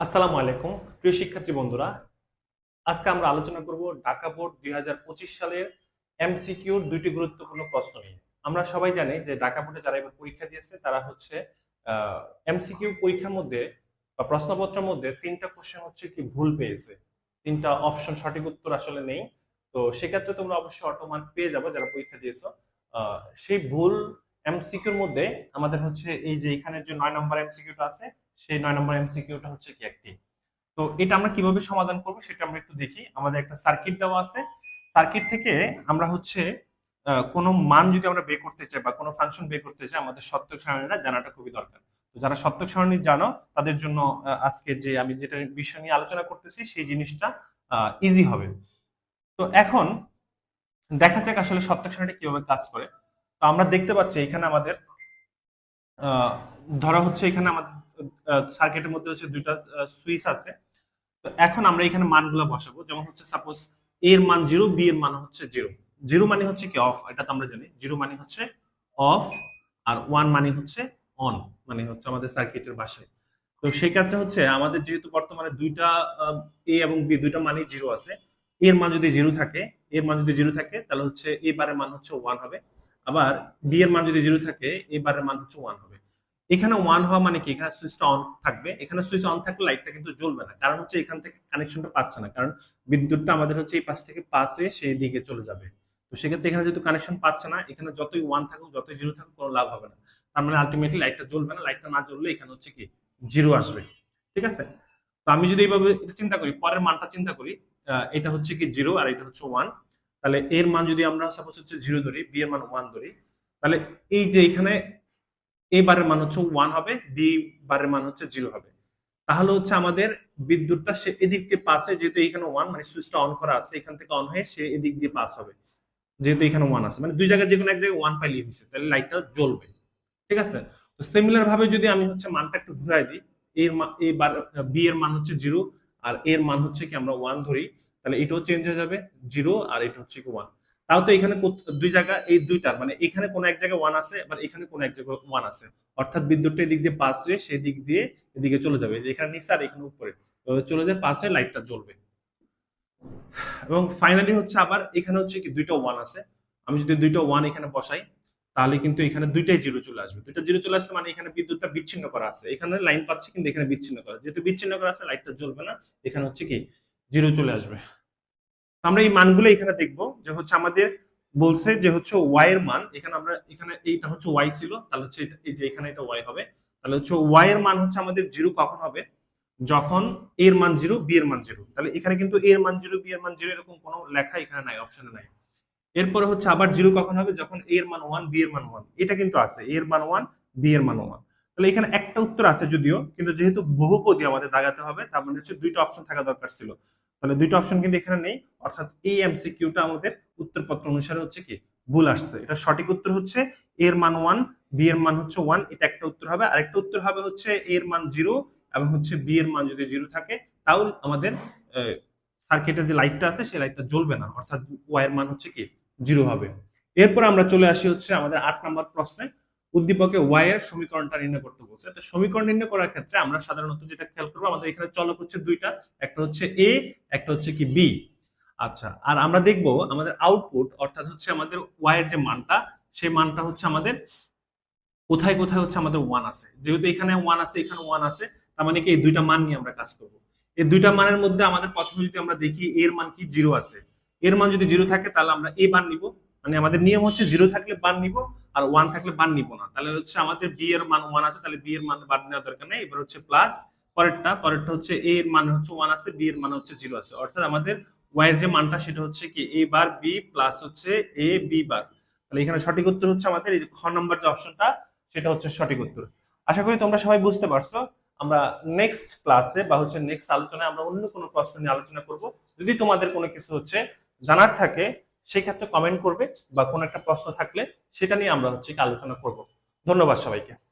আসসালামু আলাইকুম, প্রিয় শিক্ষার্থী বন্ধুরা। আজকে আমরা আলোচনা করব ঢাকা বোর্ড দুই হাজার পঁচিশ সালের এমসিকিউর দুইটি গুরুত্বপূর্ণ প্রশ্ন নিয়ে। আমরা সবাই জানি যে ঢাকা বোর্ডে যারা এবার পরীক্ষা দিয়েছে, তারা হচ্ছে এমসিকিউ পরীক্ষার মধ্যে বা প্রশ্নপত্রের মধ্যে তিনটা কোশ্চেন হচ্ছে কি ভুল পেয়েছে। তিনটা অপশন সঠিক উত্তর আসলে নেই। তো সেক্ষেত্রে তোমরা অবশ্যই অটোমার্ক পেয়ে যাবে যারা পরীক্ষা দিয়েছ। সেই ভুল এমসিকিউর মধ্যে আমাদের হচ্ছে এই যে এখানের যে নয় নম্বর এমসিকিউটা আছে সেই নয় নম্বর এমসিকিউটা হচ্ছে কি একটি। তো এটা আমরা কীভাবে সমাধান করব সেটা আমরা একটু দেখি। আমাদের একটা সার্কিট দেওয়া আছে। সার্কিট থেকে আমরা হচ্ছে কোনো মান যদি আমরা বের করতে চাই বা কোনো ফাংশন বের করতে চাই, আমাদের সত্যক সারণীটা জানাটা খুবই দরকার। তো যারা সত্যক সারণী জানো, তাদের জন্য আজকে যে আমি যেটা বিষয় নিয়ে আলোচনা করতেছি, সেই জিনিসটা ইজি হবে। তো এখন দেখা যাক আসলে সত্যক সারণীটা কীভাবে কাজ করে। তো আমরা দেখতে পাচ্ছি এখানে আমাদের ধরা হচ্ছে এখানে আমাদের সার্কিটের মধ্যে হচ্ছে দুইটা সুইচ আছে। তো এখন আমরা এখানে মানগুলো বসাবো। যেমন হচ্ছে সাপোজ এ এর মান জিরো বি এর মান হচ্ছে জিরো জিরো মানে হচ্ছে কি অফ এটা তো আমরা জানি। জিরো মানে হচ্ছে অফ আর ওয়ান মানে হচ্ছে অন মানে হচ্ছে আমাদের সার্কিটের ভাষায় তো সেই ক্ষেত্রে হচ্ছে, আমাদের যেহেতু বর্তমানে দুইটা এ এবং বি দুইটা মানই জিরো আছে। এর মান যদি জিরো থাকে এর মান যদি জিরো থাকে, তাহলে হচ্ছে এ বারের মান হচ্ছে ওয়ান হবে। আবার বি এর মান যদি জিরো থাকে এ বারের মান হচ্ছে ওয়ান হবে। এখানে ওয়ান হওয়া মানে কি? এখানে সুইচটা অন থাকবে। এখানে সুইচ অন থাকলে লাইটটা কিন্তু জ্বলবে না। কারণ হচ্ছে এখান থেকে কানেকশনটা পাচ্ছে না। কারণ বিদ্যুৎটা আমাদের হচ্ছে এই পাশ থেকে পাস হয়ে সেই দিকে চলে যাবে। তো সেক্ষেত্রে এখানে যেহেতু কানেকশন পাচ্ছে না, এখানে যতই ওয়ান থাকুক, যতই জিরো থাকুক, কোনো লাভ হবে না। তার মানে আলটিমেটলি লাইটটা জ্বলবে না। লাইটটা না জ্বললে এখানে হচ্ছে কি জিরো আসবে। ঠিক আছে? তো আমি যদি এইভাবে চিন্তা করি, পরের মানটা চিন্তা করি এটা হচ্ছে কি জিরো আর এটা হচ্ছে ওয়ান তাহলে এর মান যদি আমরা সাপোজ হচ্ছে জিরো ধরি বি এর মান ওয়ান ধরি, তাহলে এই যে এখানে এ বারের মান হচ্ছে ওয়ান হবে বি বারের মান হচ্ছে জিরো হবে। তাহলে হচ্ছে আমাদের বিদ্যুৎটা সে এদিক দিয়ে পাস যেহেতু এখানে ওয়ান মানে সুইচটা অন করা আছে, এখান থেকে অন হয়ে সে এদিক দিয়ে পাস হবে। যেহেতু এখানে ওয়ান আছে মানে দুই জায়গায় যে কোনো এক জায়গায় ওয়ান পাইলে হয়েছে, তাহলে লাইটটা জ্বলবে। ঠিক আছে? তো সিমিলার ভাবে যদি আমি হচ্ছে মানটা একটু ঘুরাই দিই এর এই বার বি এর মান হচ্ছে জিরো আর এর মান হচ্ছে কি আমরা ওয়ান ধরি, তাহলে এটাও চেঞ্জ হয়ে যাবে জিরো আর এটা হচ্ছে কি ওয়ান তাও তো এখানে দুই জায়গা, এই দুইটার মানে এখানে কোনো এক জায়গায় ওয়ান আছে আবার এখানে কোনো এক জায়গায় ওয়ান আছে। অর্থাৎ বিদ্যুৎটা এদিক দিয়ে পাস হয়ে সেই দিক দিয়ে এদিকে চলে যাবে। এখানে নিচে আর এখানে উপরে। চলে যায় পাস হয়ে লাইটটা জ্বলবে। এবং ফাইনালি হচ্ছে আবার এখানে হচ্ছে কি দুইটা ওয়ান আছে। আমি যদি দুইটা ওয়ান এখানে বসাই, তাহলে কিন্তু এখানে দুইটাই জিরো চলে আসবে। দুইটা জিরো চলে আসলে মানে এখানে বিদ্যুৎটা বিচ্ছিন্ন করা আছে। এখানে লাইন পাচ্ছে কিন্তু এখানে বিচ্ছিন্ন করা। যেহেতু বিচ্ছিন্ন করা আছে লাইটটা জ্বলবে না। এখানে হচ্ছে কি জিরো চলে আসবে। আমরা এই মানগুলো এখানে দেখব যে হচ্ছে আমাদের বলছে যে হচ্ছে ওয়াই এর মান। এখানে আমরা এখানে এইটা হচ্ছে ওয়াই ছিল, তাহলে হচ্ছে এই যে এখানে এটা ওয়াই হবে। তাহলে হচ্ছে ওয়াই এর মান হচ্ছে আমাদের জিরো কখন হবে? যখন এর মান জিরো বি এর মান জিরো। তাহলে এখানে কিন্তু এর মান জিরো বি এর মান জিরো এরকম কোনো লেখা এখানে নাই অপশনে নাই। এরপরে হচ্ছে আবার জিরো কখন হবে? যখন এর মান ওয়ান বি এর মান ওয়ান এটা কিন্তু আছে এর মান ওয়ান বি এর মান ওয়ান তাহলে এখানে একটা উত্তর আছে যদিও, কিন্তু যেহেতু বহুপদী আমাদের দাগাতে হবে, তার মানে হচ্ছে দুইটা অপশন থাকা দরকার ছিল। তাহলে দুইটা অপশন কিন্তু এখানে নেই। অর্থাৎ এই এমসিকিউটা আমাদের উত্তরপত্র অনুসারে হচ্ছে কি? ভুল আসছে। এটা সঠিক উত্তর হচ্ছে এর মান ওয়ান বি এর মান হচ্ছে ওয়ান এটা একটা উত্তর হবে। আরেকটা উত্তর হবে হচ্ছে এর মান জিরো এবং হচ্ছে বি এর মান যদি জিরো থাকে তাও আমাদের সার্কিটের যে লাইটটা আছে, সেই লাইটটা জ্বলবে না। অর্থাৎ ওয়াই এর মান হচ্ছে কি? জিরো হবে। এরপর আমরা চলে আসি হচ্ছে আমাদের আট নম্বর প্রশ্নে। উদ্দীপকে ওয়াই এর সমীকরণটা নির্ণয় করতে বলছে। তো সমীকরণ নির্ণয় করার ক্ষেত্রে আমরা সাধারণত যেটা খেয়াল করব, আমাদের এখানে চলক হচ্ছে দুইটা, একটা হচ্ছে এ একটা হচ্ছে কি বি আচ্ছা আর আমরা দেখব আমাদের আউটপুট অর্থাৎ হচ্ছে আমাদের ওয়াই এর যে মানটা, সেই মানটা হচ্ছে আমাদের কোথায় কোথায় হচ্ছে আমাদের ওয়ান আছে। যেহেতু এখানে ওয়ান আছে, এখানে ওয়ান আছে, তার মানে কি এই দুইটা মান নিয়ে আমরা কাজ করব। এই দুইটা মানের মধ্যে আমাদের প্রথমে যদি আমরা দেখি এর মান কি জিরো আছে। এর মান যদি জিরো থাকে, তাহলে আমরা এ মান নিব। মানে আমাদের নিয়ম হচ্ছে জিরো থাকলে বান নিব আর ওয়ান থাকলে বান নিব না। তাহলে হচ্ছে আমাদের বি এর মান ওয়ান আছে, তাহলে বি এর মান বাদ নেওয়ার দরকার নেই। এবার হচ্ছে প্লাস পরেরটা পরেরটা হচ্ছে এ এর মান হচ্ছে ওয়ান আছে বি এর মান হচ্ছে জিরো আছে। অর্থাৎ আমাদের ওয়াই এর যে মানটা, সেটা হচ্ছে কি এ বার বি প্লাস হচ্ছে এ বি বার তাহলে এখানে সঠিক উত্তর হচ্ছে আমাদের এই যে খ নম্বর যে অপশনটা সেটা হচ্ছে সঠিক উত্তর। আশা করি তোমরা সবাই বুঝতে পারছ। আমরা নেক্সট ক্লাসে বা হচ্ছে নেক্সট আলোচনায় আমরা অন্য কোনো প্রশ্ন নিয়ে আলোচনা করব। যদি তোমাদের কোনো কিছু হচ্ছে জানার থাকে সেই ক্ষেত্রে কমেন্ট করবে বা কোনো একটা প্রশ্ন থাকলে সেটা নিয়ে আমরা হচ্ছে আলোচনা করব। ধন্যবাদ সবাইকে।